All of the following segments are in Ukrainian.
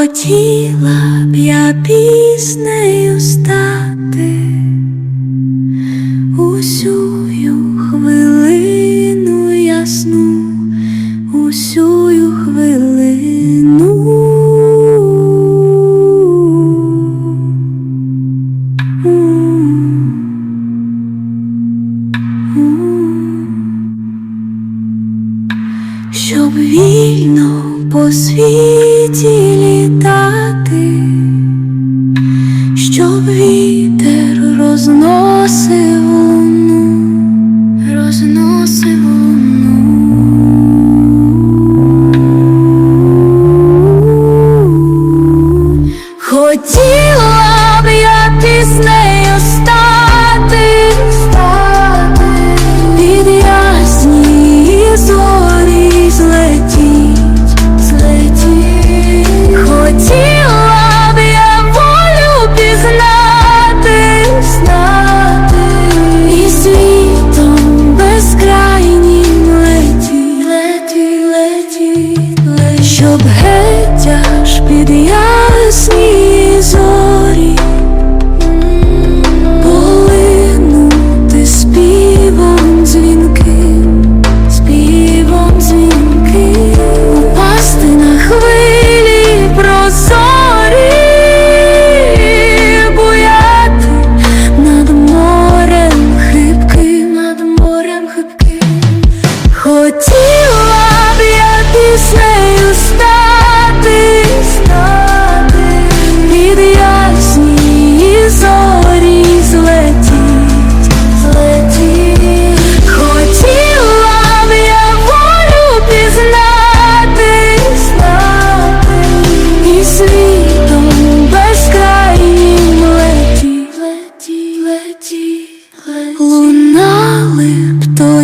хотіла. щоб вільно по світі літати, щоб вітер розносив розносив. Хотів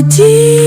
记。